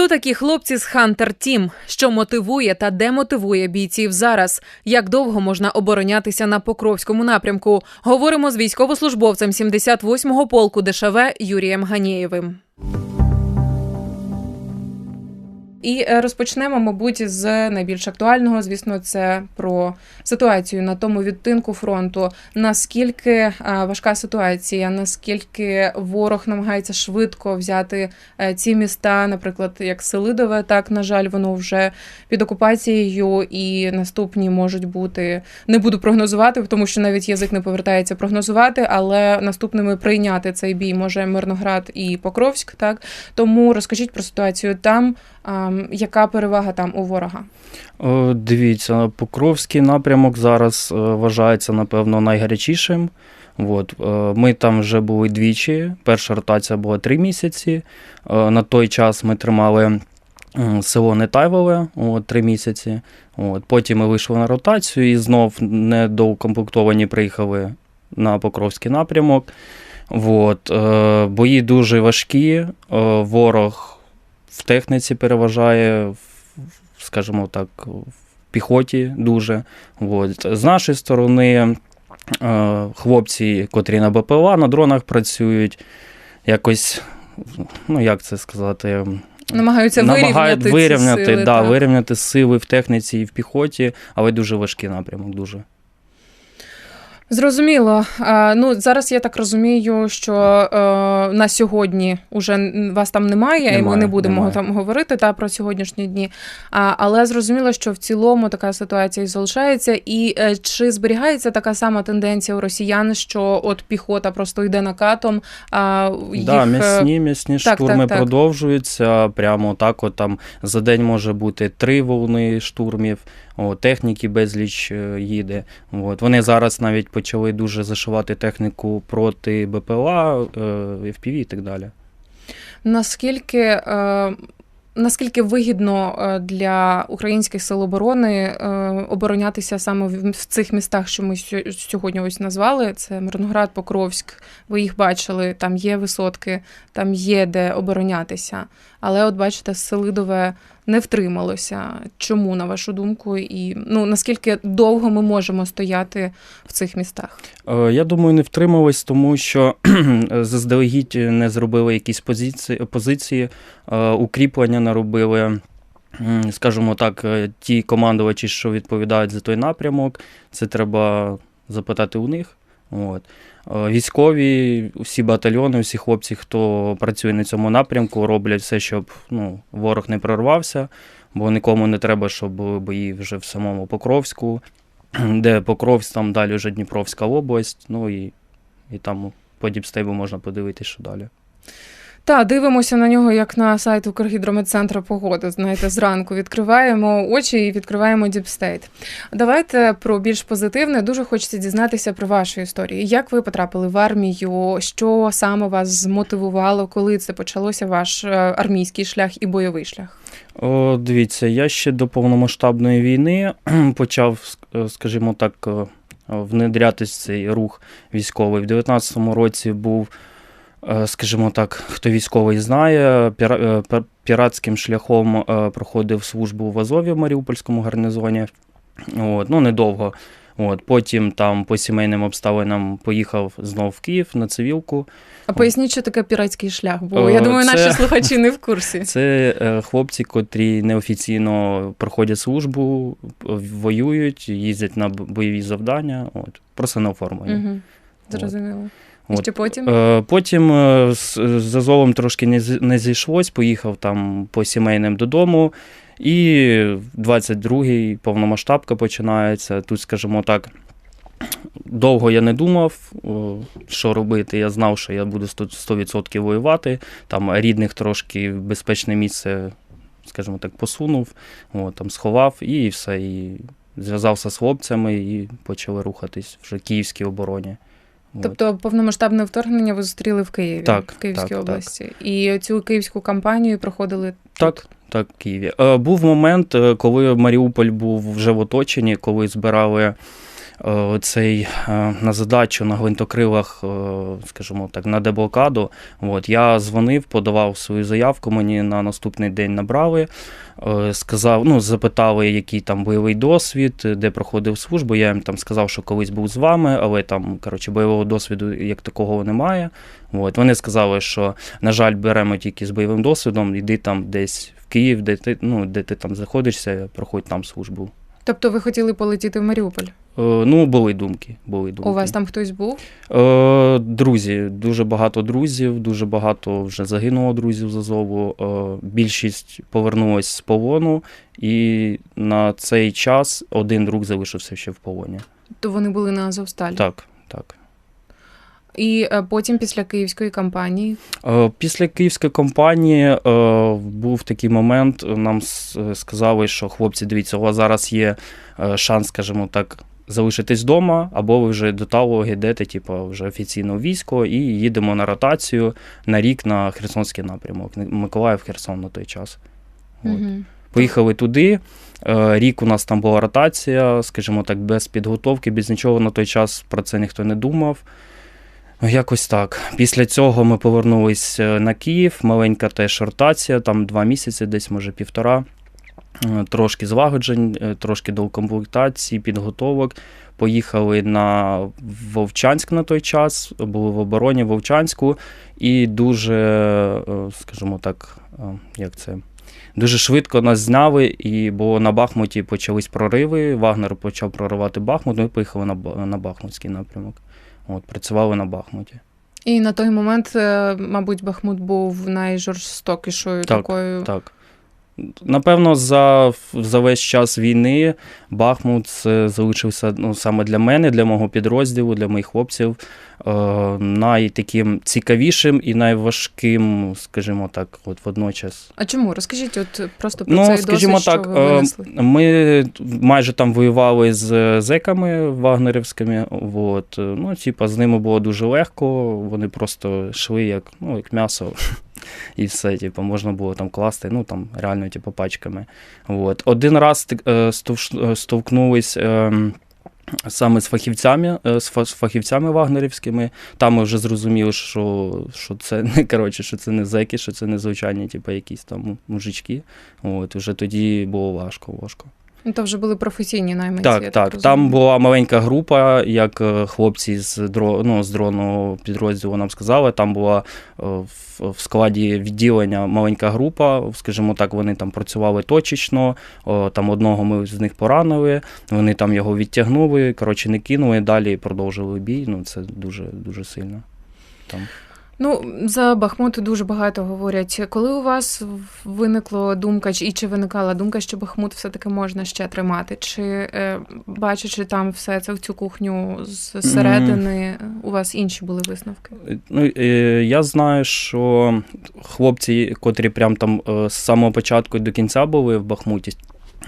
Хто такі хлопці з Хантер Тім? Що мотивує та демотивує бійців зараз? Як довго можна оборонятися на Покровському напрямку? Говоримо з військовослужбовцем 78-го полку ДШВ Юрієм Ганєєвим. І е, розпочнемо, мабуть, з найбільш актуального. Звісно, це про ситуацію на тому відтинку фронту. Наскільки е, важка ситуація, наскільки ворог намагається швидко взяти е, ці міста, наприклад, як Селидове, так на жаль, воно вже під окупацією, і наступні можуть бути. Не буду прогнозувати, тому що навіть язик не повертається прогнозувати, але наступними прийняти цей бій може Мирноград і Покровськ. Так тому розкажіть про ситуацію там. А, яка перевага там у ворога? Дивіться, Покровський напрямок зараз е, вважається, напевно, найгарячішим. От. е, Ми там вже були двічі. Перша ротація була три місяці. Е, На той час ми тримали село Нетайвове от, три місяці. От. Потім ми вийшли на ротацію і знов недоукомплектовані приїхали на Покровський напрямок. От. е, Бої дуже важкі. е, Ворог в техніці переважає, в- скажімо так, в піхоті дуже. От. З нашої сторони, е, хлопці, котрі на БПЛА, на дронах працюють, якось, ну як це сказати, Намагаються намагають вирівняти, вирівняти, ці сили, да, так. вирівняти сили в техніці і в піхоті, але дуже важкий напрямок. дуже. Зрозуміло. Ну зараз я так розумію, що е, на сьогодні уже вас там немає, і ми не будемо немає. там говорити та про сьогоднішні дні. Але зрозуміло, що в цілому така ситуація і залишається. І е, чи зберігається така сама тенденція у росіян, що от піхота просто йде накатом? А їх Да, е, м'ясні, м'ясні так, штурми так, так. продовжуються. Прямо так, от там за день може бути три волни штурмів, о, техніки безліч е, їде. От. Вони зараз навіть почали дуже зашивати техніку проти БПЛА, е, FPV і так далі. Наскільки, е, наскільки вигідно е, для українських сил оборони е, оборонятися саме в, цих містах, що ми сьо- сьогодні ось назвали? Це Мирноград, Покровськ. Ви їх бачили, там є висотки, там є де оборонятися. Але, от бачите, Селидове не втрималося. Чому, на вашу думку, і ну наскільки довго ми можемо стояти в цих містах? Е, Я думаю, не втримались, тому що заздалегідь не зробили якісь позиції, позиції укріплення не робили. М, Скажімо так, е, ті командувачі, що відповідають за той напрямок, це треба запитати у них. От. Е, Військові, всі батальйони, всі хлопці, хто працює на цьому напрямку, роблять все, щоб ну, ворог не прорвався, бо нікому не треба, щоб бої вже в самому Покровську, де Покровськ, там далі вже Дніпровська область, ну і, і там по Діпстейбу можна подивитися, що далі. Та дивимося на нього як на сайт Укргідрометцентру погоди. Знаєте, зранку відкриваємо очі і відкриваємо Діпстейт. Давайте про більш позитивне. Дуже хочеться дізнатися про вашу історію. Як ви потрапили в армію? Що саме вас змотивувало, коли це почалося ваш е, армійський шлях і бойовий шлях? О, дивіться, я ще до повномасштабної війни почав, е, скажімо так, е, внедрятись в цей рух військовий. В 19-му році був, скажімо так, хто військовий знає, е, піратським шляхом е, проходив службу в Азові в Маріупольському гарнізоні. От, ну, недовго. От, потім там по сімейним обставинам поїхав знов в Київ на цивілку. А поясніть, що таке піратський шлях, бо я думаю, це- наші слухачі не в курсі. Це е, хлопці, котрі неофіційно проходять службу, воюють, їздять на бойові завдання, от, просто не оформлені. Угу. Зрозуміло. І От. що потім? Е, Потім е, з Азовом трошки не зійшлось, поїхав там по сімейним додому. І 22-й повномасштабка починається. Тут, скажімо так, довго я не думав, що робити. Я знав, що я буду 100% 100% воювати. Там рідних трошки безпечне місце, скажімо так, посунув, о, там сховав і все. І зв'язався з хлопцями і почали рухатись вже в Київській обороні. Тобто повномасштабне вторгнення ви зустріли в Києві, Так, в Київській так, так. області. І цю київську кампанію проходили Так, так, в Києві. Е, був момент, е, коли Маріуполь був вже в оточенні, коли збирали цей е, на задачу на гвинтокрилах, е, скажімо так, на деблокаду. От, я дзвонив, подавав свою заявку, мені на наступний день набрали. Е, Сказав, ну, запитали, який там бойовий досвід, де проходив службу. Я їм там сказав, що колись був з вами, але там, коротше, бойового досвіду як такого немає. От. Вони сказали, що, на жаль, беремо тільки з бойовим досвідом, іди там десь в Київ, де ти, ну, де ти там знаходишся, проходь там службу. Тобто ви хотіли полетіти в Маріуполь? Е, Ну, були думки. Були думки. У вас там хтось був? Е, друзі, дуже багато друзів, дуже багато вже загинуло друзів з Азову. Е, більшість повернулась з полону, і на цей час один друг залишився ще в полоні. То вони були на Азовсталі. Так, так. І е, потім, після київської кампанії, Е, Після київської кампанії був такий момент. Нам сказали, що хлопці, дивіться, у вас зараз є шанс, скажімо так, залишитись вдома, або ви вже до Талого йдете, типу, вже офіційно в військо, і їдемо на ротацію на рік на Херсонський напрямок. Миколаїв Херсон на той час. От. угу. Поїхали туди. Е, Рік у нас там була ротація, скажімо так, без підготовки, без нічого на той час про це ніхто не думав. Ну, Якось так. Після цього ми повернулись е, на Київ, маленька теж ротація, там два місяці, десь може півтора. Е, Трошки злагоджень, е, трошки доукомплектації, підготовок. Поїхали на Вовчанськ на той час, були в обороні Вовчанську, і дуже, е, скажімо так, як це. Дуже швидко нас зняли, і бо на Бахмуті почались прориви. Вагнер почав проривати Бахмут. Ми поїхали на, на Бахмутський напрямок. От, працювали на Бахмуті. І на той момент, мабуть, Бахмут був найжорстокішою Так, такою. Так. Напевно, за, за весь час війни Бахмут залишився ну, саме для мене, для мого підрозділу, для моїх хлопців е, найтаким цікавішим і найважким, скажімо так, от водночас. А чому? Розкажіть, от просто про Ну, цей скажімо досвід, так, що ви е, винесли. Ми майже там воювали з зеками вагнерівськими. От. Ну, типа, з ними було дуже легко. Вони просто йшли як, ну, як м'ясо. І все, типу, можна було там класти, ну там реально, типу, пачками. От. Один раз е, е, стовкнулись ем, саме з фахівцями, е, з фа- з фахівцями вагнерівськими. Там ми вже зрозуміли, що, що це не коротше, що це не зеки, що це не звичайні, типу, якісь там мужички. От, вже тоді було важко, важко. Ну, То вже були професійні найманці. я Так, так. Там була маленька група, як е, хлопці з дро, ну, з дронного підрозділу нам сказали. Там була е, в, в складі відділення маленька група. Скажімо так, вони там працювали точечно. Там одного ми з них поранили. Вони там його відтягнули. Коротше, не кинули. Далі продовжили бій. Ну це дуже дуже сильно. Там. Ну, за Бахмут дуже багато говорять. Коли у вас виникла думка, чи- і чи виникала думка, що Бахмут все-таки можна ще тримати? Чи е, бачачи там все це в цю кухню зсередини, у вас інші були висновки? Ну, е, я знаю, що хлопці, котрі прям там е, з самого початку до кінця були в Бахмуті,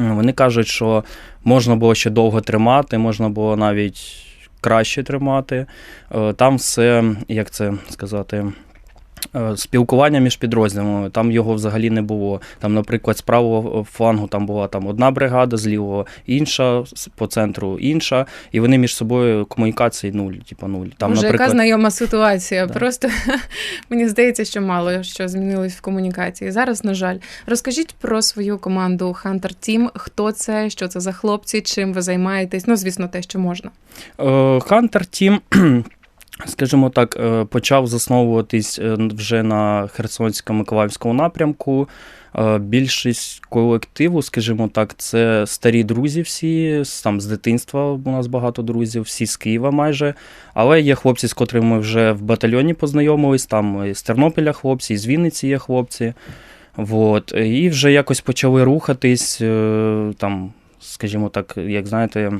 е, вони кажуть, що можна було ще довго тримати, можна було навіть краще тримати. Е, Там все, як це сказати. Е, Спілкування між підрозділами, там його взагалі не було. Там, наприклад, з правого флангу там була там одна бригада, з лівого інша, по центру інша, і вони між собою комунікації нуль, типу нуль. Там, Боже, наприклад, яка знайома ситуація. Да. Просто мені здається, що мало що змінилось в комунікації. Зараз, на жаль, розкажіть про свою команду Hunter Team. Хто це, що це за хлопці, чим ви займаєтесь? Ну, звісно, те, що можна. Хантер Тім, скажімо так, е, почав засновуватись е, вже на Херсонсько-Миколаївському напрямку. Е, Більшість колективу, скажімо так, це старі друзі всі, там з дитинства у нас багато друзів, всі з Києва майже. Але є хлопці, з котрими ми вже в батальйоні познайомились, там з Тернополя хлопці, і з Вінниці є хлопці. Вот. І вже якось почали рухатись, там, скажімо так, як знаєте,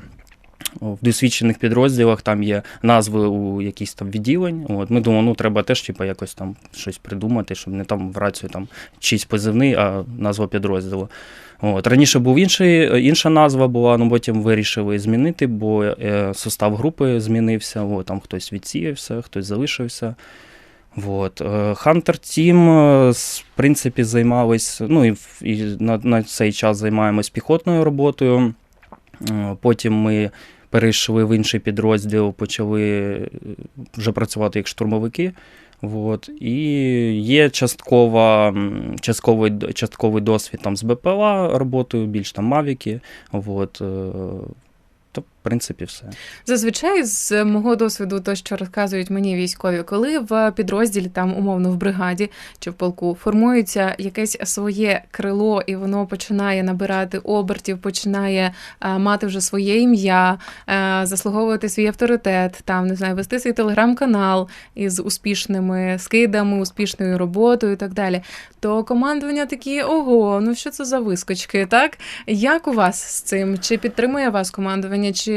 в досвідчених підрозділах там є назви у якісь там відділень. От ми думали, ну треба теж типу, якось там щось придумати, щоб не там в рацію там чийсь позивний, а назва підрозділу. От. Раніше був інший, інша назва була, ну потім вирішили змінити, бо е, состав групи змінився. От, там хтось відсіявся, хтось залишився. Вот. е, Hunter Team, е, в принципі, займались, ну і, і на, на цей час займаємось піхотною роботою. Е, Потім ми перейшли в інший підрозділ, почали е, вже працювати як штурмовики. От. І є часткова, частковий, частковий досвід там з БПЛА роботою, більш там Мавіки. От. Принципі, все. Зазвичай з мого досвіду, то що розказують мені військові, коли в підрозділі, там умовно в бригаді чи в полку формується якесь своє крило, і воно починає набирати обертів, починає е, мати вже своє ім'я, е, заслуговувати свій авторитет, там не знаю, вести свій телеграм-канал із успішними скидами, успішною роботою і так далі. То командування такі: ого, ну що це за вискочки, так? Як у вас з цим? Чи підтримує вас командування, чи,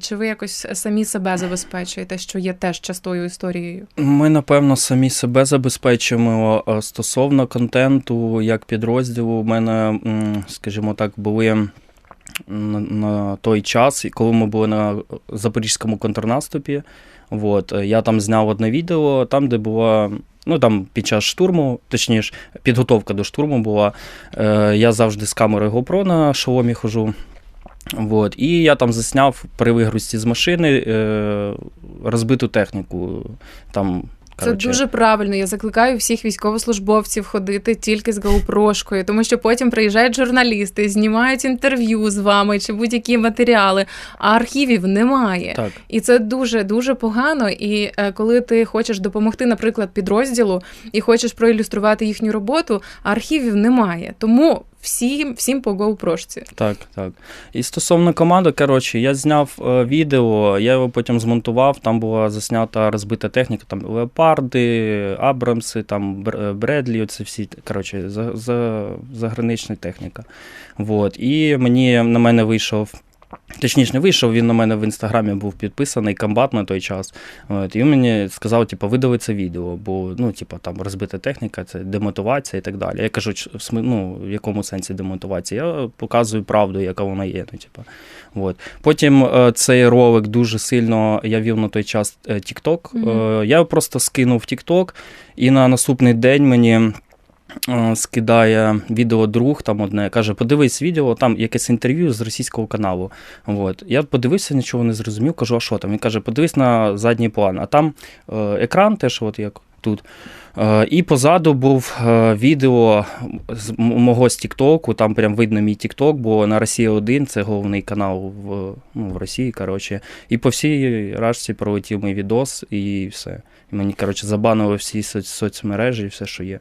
чи ви якось самі себе забезпечуєте, що є теж частою історією? Ми, напевно, самі себе забезпечуємо стосовно контенту як підрозділу. У мене, скажімо так, були на, той час, коли ми були на запорізькому контрнаступі. От, я там зняв одне відео, там, де була. Ну там під час штурму, точніше, підготовка до штурму була. Е, я завжди з камерою GoPro на шоломі хожу. Вот. І я там засняв при вигрузці з машини е, розбиту техніку. Там, Це коротше, дуже правильно. Я закликаю всіх військовослужбовців ходити тільки з GoPro-шкою, тому що потім приїжджають журналісти, знімають інтерв'ю з вами чи будь-які матеріали, а архівів немає. Так. І це дуже дуже погано. І е, коли ти хочеш допомогти, наприклад, підрозділу і хочеш проілюструвати їхню роботу, архівів немає. Тому всім, всім по GoPro-шці. Так, так. І стосовно команди, коротше, я зняв е, відео, я його потім змонтував. Там була заснята розбита техніка, там леопарди, Абрамси, там е, Бредлі, це всі, коротше, за, за, загранична техніка. Вот. І мені на мене вийшов. Точніше, не вийшов, він на мене в інстаграмі був підписаний комбат на той час. От, і він мені сказав, типу, видали це відео, бо ну, типу, там розбита техніка, це демотивація і так далі. Я кажу, в ну, в якому сенсі демотивація? Я показую правду, яка вона є. Ну, типу. От. Потім е, цей ролик дуже сильно я вів на той час е, TikTok. Е, я просто скинув TikTok, і на наступний день мені. Скидає відео друг там одне, каже: подивись відео, там якесь інтерв'ю з російського каналу. От. Я подивився, нічого не зрозумів, кажу, а що там? Він каже, подивись на задній план. А там е, екран теж, от як тут. Е, і позаду був е, відео з мого з Тіктоку, там прям видно мій Тікток, бо на Росія 1 це головний канал в, ну, в Росії. коротше. І по всій рашці пролетів мій відос, і все. І мені, коротше, забанили всі соц- соцмережі і все, що є.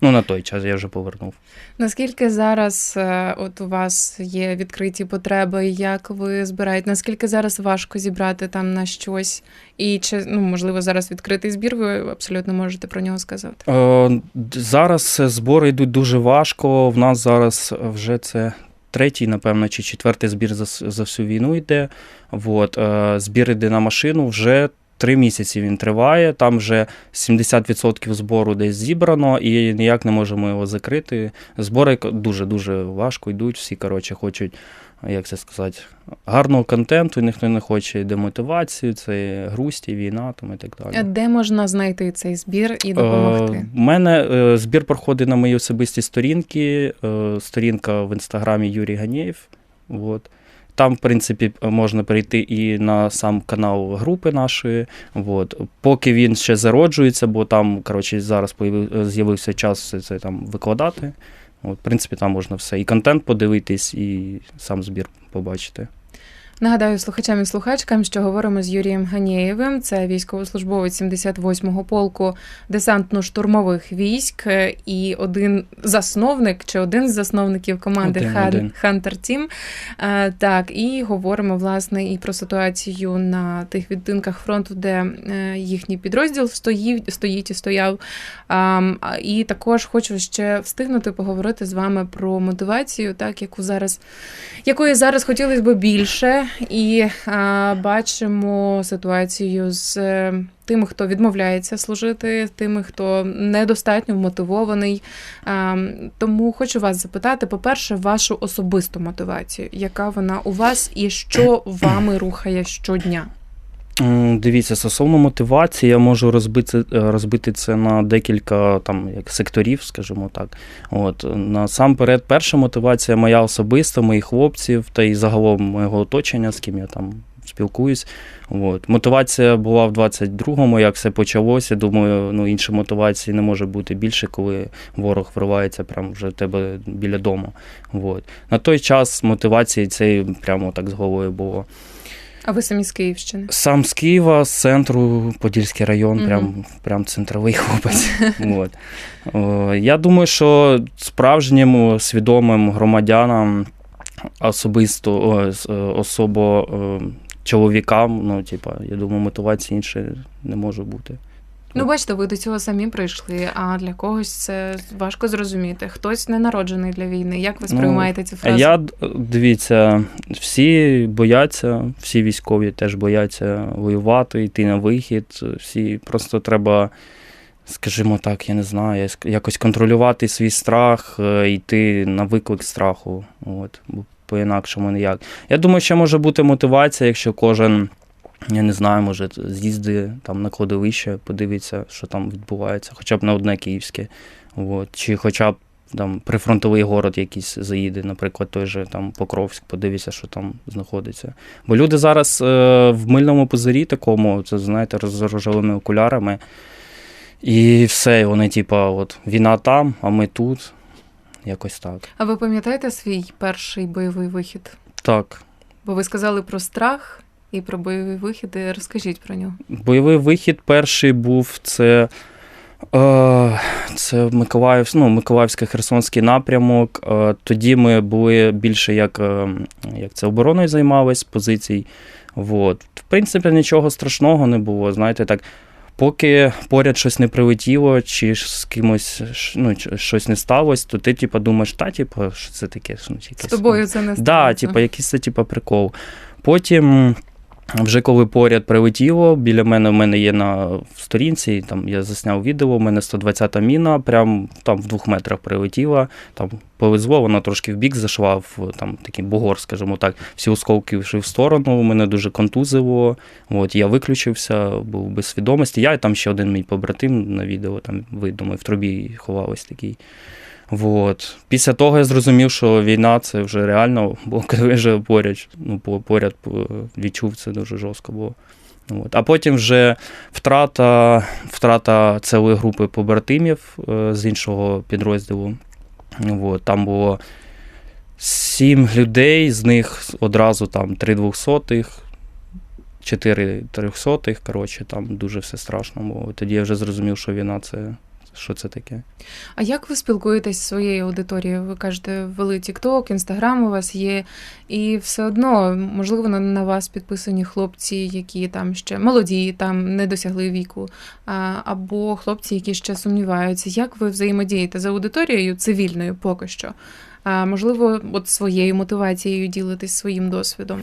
Ну, на той час я вже повернув. Наскільки зараз е, от у вас є відкриті потреби, як ви збираєте? Наскільки зараз важко зібрати там на щось? І чи ну можливо зараз відкритий збір? Ви абсолютно можете про нього сказати? Е, зараз е, збори йдуть дуже важко. В нас зараз вже це третій, напевно, чи четвертий збір за, за всю війну йде. Вот, е, збір йде на машину вже. Три місяці він триває, там вже 70% збору десь зібрано, і ніяк не можемо його закрити. Збори дуже-дуже важко йдуть. Всі, коротше, хочуть, як це сказати, гарного контенту, ніхто не хоче демотивацію, це грусті, війна там і так далі. А Де можна знайти цей збір і допомогти? Е, У мене е, збір проходить на моїй особистій сторінці. е, Сторінка в інстаграмі Юрій Ганєєв. От. Там, в принципі, можна перейти і на сам канал групи нашої. От. Поки він ще зароджується, бо там, коротше, зараз з'явився час все це там викладати. От, в принципі, там можна все. І контент подивитись, і сам збір побачити. Нагадаю слухачам і слухачкам, що говоримо з Юрієм Ганєєвим. Це військовослужбовець 78-го полку десантно-штурмових військ е, і один засновник чи один з засновників команди Один, Хан- один. Team. Е, Так, і говоримо власне і про ситуацію на тих відтинках фронту, де е, їхній підрозділ стоїть, стоїть і стояв. І також хочу ще встигнути поговорити з вами про мотивацію, так яку зараз якої зараз хотілося б більше, і а, бачимо ситуацію з е, тими, хто відмовляється служити, тими, хто недостатньо мотивований. А, тому хочу вас запитати, по-перше, вашу особисту мотивацію, яка вона у вас і що вами рухає щодня? Дивіться, стосовно мотивації, я можу розбити, розбити це на декілька там як секторів, скажімо так. От насамперед, перша мотивація моя особиста, моїх хлопців та й загалом моєго оточення, з ким я там спілкуюсь. От. Мотивація була в 22-му, як все почалося. Думаю, ну іншої мотивації не може бути більше, коли ворог вривається прямо вже тебе біля дому. От. На той час мотивації цієї прямо так з головою було. А ви самі з Київщини? Сам з Києва, з центру, Подільський район, Мгм. прям, прям центровий хлопець. От. Я думаю, що справжнім свідомим громадянам особисто особо чоловікам, ну, типа, я думаю, мотивації інше не може бути. Ну, бачите, ви до цього самі прийшли, а для когось це важко зрозуміти. Хтось не народжений для війни. Як ви Ну, сприймаєте цю А фразу? Я дивіться, всі бояться, всі військові теж бояться воювати, йти на вихід. Всі просто треба, скажімо так, я не знаю, якось контролювати свій страх, е, йти на виклик страху. От, бо по-інакшому ніяк. Я думаю, що може бути мотивація, якщо кожен. Я не знаю, може, з'їзди там на кладовище, подивиться, що там відбувається, хоча б на одне київське. От. Чи хоча б там прифронтовий город якийсь заїде, наприклад, той же там Покровськ, подивиться, що там знаходиться. Бо люди зараз е, в мильному пузирі такому, це знаєте, з рожевими окулярами. І все, вони, типа, от війна там, а ми тут. Якось так. А ви пам'ятаєте свій перший бойовий вихід? Так. Бо ви сказали про страх і про бойовий вихід. Розкажіть про нього. Бойовий вихід перший був це. Е, це Миколаїв, ну, Миколаївський Херсонський напрямок. Е, тоді ми були більше як, е, як це обороною займались позицій. Вот. В принципі, нічого страшного не було. Знаєте, так, поки поряд щось не прилетіло, чи з кимось ну, щось не сталося, то ти типу, думаєш, та, типу, що це таке? Ну, З тобою це не Да, станеться. типу, якийсь це типу, прикол. Потім, вже коли поряд прилетіло, біля мене в мене є на сторінці, там я засняв відео, у мене 120-та міна, прям там в двох метрах прилетіла. Там повезло, вона трошки в бік зайшла, в там такий бугор, скажімо так, всі осколки йшли в сторону, мене дуже контузило. От, я виключився, був без свідомості. Я і там ще один мій побратим на відео, там видно, в трубі ховались такий. Вот. Після того я зрозумів, що війна це вже реально, бо вже поряд, ну, поряд е, відчув, це дуже жорстко було. От. А потім вже втрата, втрата цілої групи побратимів е, з іншого підрозділу. От. Там було сім людей, з них одразу там три двохсотих, чотири трьохсотих. Коротше, там дуже все страшно було. Тоді я вже зрозумів, що війна це що це таке. А як ви спілкуєтесь з своєю аудиторією? Ви кажете, вели TikTok, Instagram у вас є, і все одно, можливо, на вас підписані хлопці, які там ще молоді, там не досягли віку, або хлопці, які ще сумніваються. Як ви взаємодієте з аудиторією цивільною поки що? А можливо, от своєю мотивацією ділитись своїм досвідом?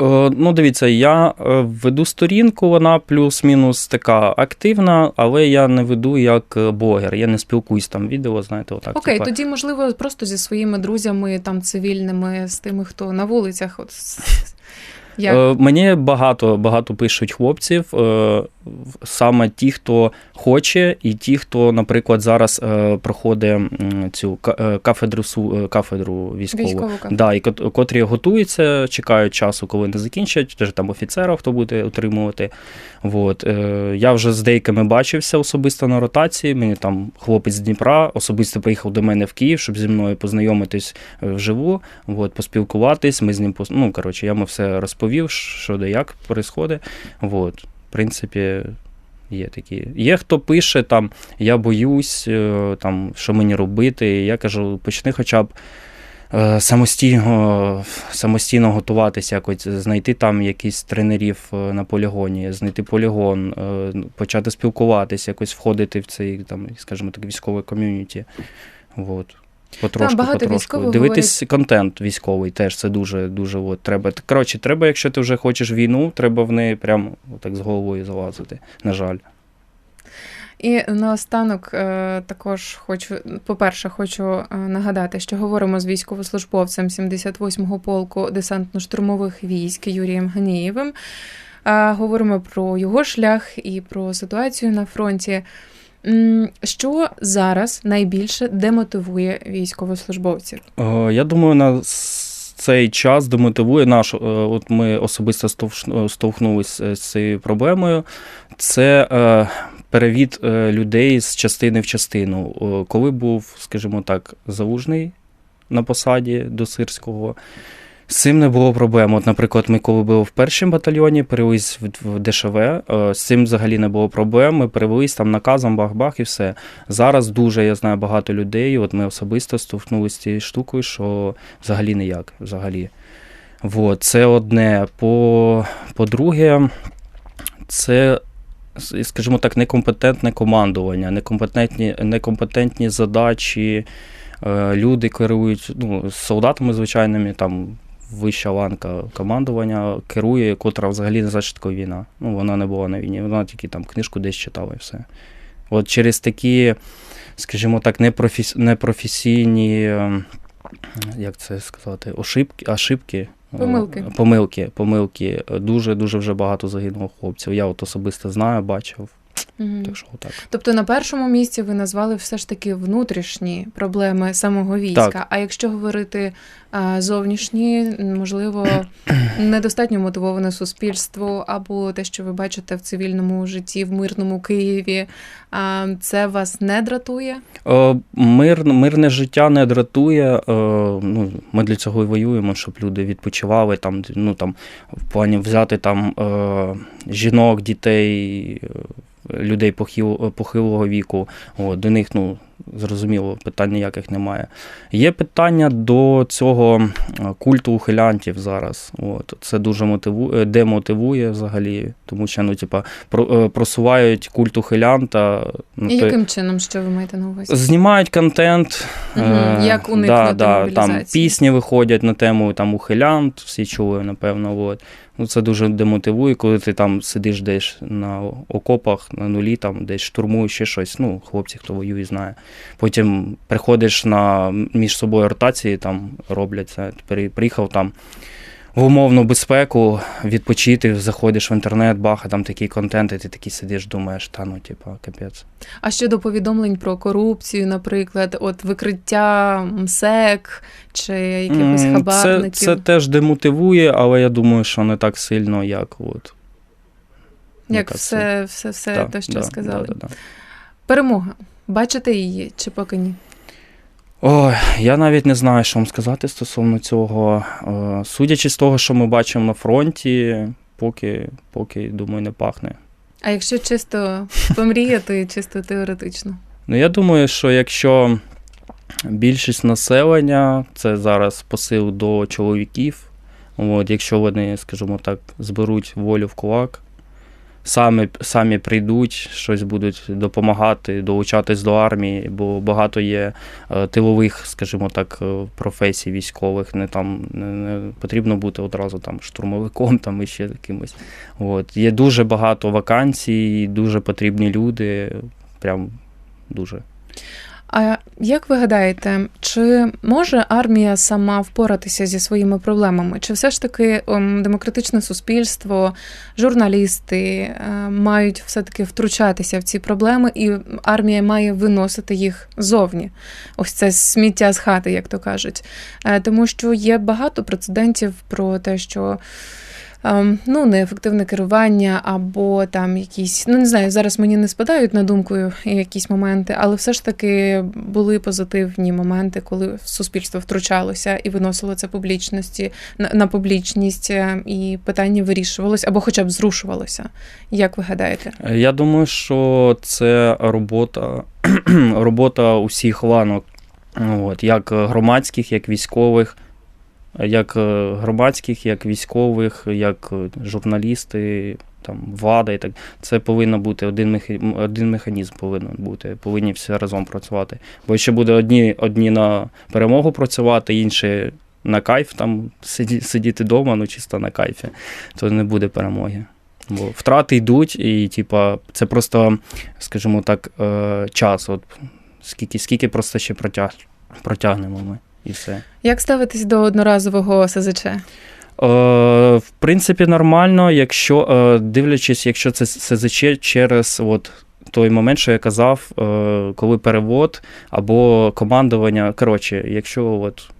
Е, Ну, дивіться, я е, веду сторінку, вона плюс-мінус така активна, але я не веду як е, блогер. Я не спілкуюсь там відео, знаєте, отак. Окей, типа. тоді можливо просто зі своїми друзями, там цивільними, з тими, хто на вулицях. От як Мені багато багато пишуть хлопців, саме ті, хто хоче, і ті, хто, наприклад, зараз е, проходить цю е, кафедру е, кафедру військову. військову кафедру. Да, і котрі готуються, чекають часу, коли не закінчать, теж там офіцера, хто буде отримувати. Вот. Е, я вже з деякими бачився особисто на ротації. Мені там хлопець з Дніпра особисто приїхав до мене в Київ, щоб зі мною познайомитись вживу, вот, поспілкуватись. Ми з ним ну, коротше, я йому все розповів, що де як відбувається. В принципі, є такі. Є хто пише там, я боюсь, е, там, що мені робити. Я кажу, почни хоча б е, самостійно, самостійно готуватися, якось знайти там якісь тренерів е, на полігоні, знайти полігон, почати спілкуватися, якось входити в цей, там, скажімо так, військове ком'юніті. Вот. Потрошку, багато потрошку. Дивитись контент військовий теж це дуже, дуже от, треба. Коротше, треба, якщо ти вже хочеш війну, треба в неї прямо так з головою залазити. На жаль. І наостанок е, також хочу, по-перше, хочу е, нагадати, що говоримо з військовослужбовцем 78-го полку десантно-штурмових військ Юрієм Ганієвим. Е, Говоримо про його шлях і про ситуацію на фронті. Що зараз найбільше демотивує військовослужбовців? Е, Я думаю, на цей час демотивує наш, е, от ми особисто стовхнулися з цією проблемою. Це е, перевід е, людей з частини в частину. Е, Коли був, скажімо так, залужний на посаді до Сирського, з цим не було проблем. От, наприклад, ми коли були в першому батальйоні, перевелись в, ДШВ, е, з цим взагалі не було проблем. Ми перевелись там наказом, бах-бах і все. Зараз дуже я знаю багато людей. От ми особисто стовхнулися з цією штукою, що взагалі ніяк. Взагалі. Вот, це одне. По, по-друге, це, скажімо так, некомпетентне командування, некомпетентні, некомпетентні задачі. Е, Люди керують ну, солдатами звичайними, там вища ланка командування керує, котра взагалі не таке війна. Ну, вона не була на війні, вона тільки там книжку десь читала і все. От через такі, скажімо так, непрофесі... непрофесійні, ем, як це сказати, ошибки, ошибки. е, Помилки. Помилки, помилки. Дуже дуже вже багато загинуло хлопців. Я от особисто знаю, бачив. Мгм. Так що отак. Тобто на першому місці ви назвали все ж таки внутрішні проблеми самого війська. Так. А якщо говорити а, зовнішні, можливо, недостатньо мотивоване суспільство, або те, що ви бачите в цивільному житті, в мирному Києві, а, це вас не дратує? Е, Мир, мирне життя не дратує. е, Ну, ми для цього і воюємо, щоб люди відпочивали там, ну там в плані взяти там е, жінок, дітей, людей похил, похилого віку. От, до них, ну, зрозуміло, питань ніяких немає. Є питання до цього е, культу ухилянтів зараз. От, це дуже мотивує, демотивує взагалі, тому що ну, типа, е, просувають культ ухилянта. Ну, І яким чином, що ви маєте на увазі? Знімають контент. Е, як уникнути там мобілізації. пісні виходять на тему там ухилянт, всі чули, напевно. От. Ну, це дуже демотивує, коли ти там сидиш десь на окопах, на нулі, там десь штурмуєш ще щось. Ну, хлопці, хто воює, знає. Потім приходиш на між собою ротації, там роблять це. Приїхав там в умовну безпеку, відпочити, заходиш в інтернет, баха, там такий контент, і ти такий сидиш, думаєш, та ну, типа, капець. А щодо повідомлень про корупцію, наприклад, от викриття МСЕК чи якихось хабарників. Це, це теж демотивує, але я думаю, що не так сильно, як от. Як все, все, все Да, те, що да, сказали. да, да, да. Перемога. Бачите її чи поки ні? Ой, я навіть не знаю, що вам сказати стосовно цього. Е, Судячи з того, що ми бачимо на фронті, поки, поки думаю, не пахне. А якщо чисто помріяти, чисто теоретично. Ну, я думаю, що якщо більшість населення, це зараз посил до чоловіків, от, якщо вони, скажімо так, зберуть волю в кулак, самі, самі прийдуть, щось будуть допомагати, долучатись до армії, бо багато є е, тилових, скажімо так, е, професій військових. Не там не, потрібно бути одразу там штурмовиком там і ще якимось. От. Є дуже багато вакансій, дуже потрібні люди. Прям дуже. А як ви гадаєте, чи може армія сама впоратися зі своїми проблемами? Чи все ж таки ем, демократичне суспільство, журналісти е, мають все-таки втручатися в ці проблеми, і армія має виносити їх зовні? Ось це сміття з хати, як то кажуть. Е, Тому що є багато прецедентів про те, що. Ем, Ну, неефективне керування, або там якісь, ну не знаю, зараз мені не спадають на думку якісь моменти, але все ж таки були позитивні моменти, коли суспільство втручалося і виносило це публічності на, публічність, е, і питання вирішувалося або хоча б зрушувалося. Як ви гадаєте? Я думаю, що це робота, робота усіх ланок, от, як громадських, як військових, як е, громадських, як військових, як е, журналісти, там, влада і так. Це повинно бути один, один механізм повинен бути. Повинні всі разом працювати. Бо якщо буде одні, одні на перемогу працювати, інші на кайф там сиді, сидіти вдома, ну чисто на кайфі, то не буде перемоги. Бо втрати йдуть, і типа, це просто, скажімо так, е, час. От скільки, скільки просто ще протяг, протягнемо ми і все. Як ставитись до одноразового СЗЧ? Е, в принципі, нормально, якщо е, дивлячись, якщо це СЗЧ через от, той момент, що я казав, е, коли перевод або командування. Коротше, якщо от.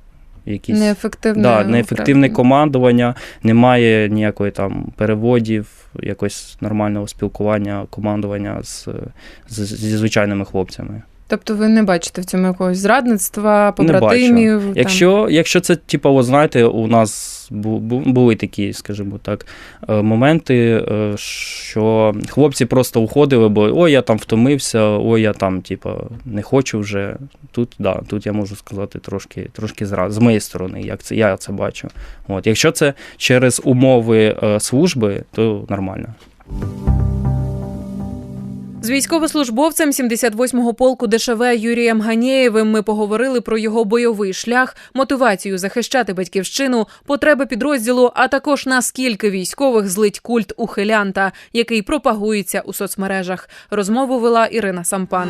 якісь Неефективне, да, неефективне командування, немає ніякої там переводів, якось нормального спілкування, командування з, з, зі звичайними хлопцями. Тобто ви не бачите в цьому якогось зрадництва, Не побратимів? там? Якщо, якщо це, типу, от знаєте, у нас бу- бу- були такі, скажімо так, е, моменти, е, що хлопці просто уходили, бо ой, я там втомився, ой, я там, типу, не хочу вже. Тут, да, тут я можу сказати трошки, трошки зра- з моєї сторони, як це, я це бачу. От. Якщо це через умови е, служби, то нормально. З військовослужбовцем 78-го полку ДШВ Юрієм Ганєєвим ми поговорили про його бойовий шлях, мотивацію захищати батьківщину, потреби підрозділу, а також наскільки військових злить культ ухилянта, який пропагується у соцмережах. Розмову вела Ірина Сампан.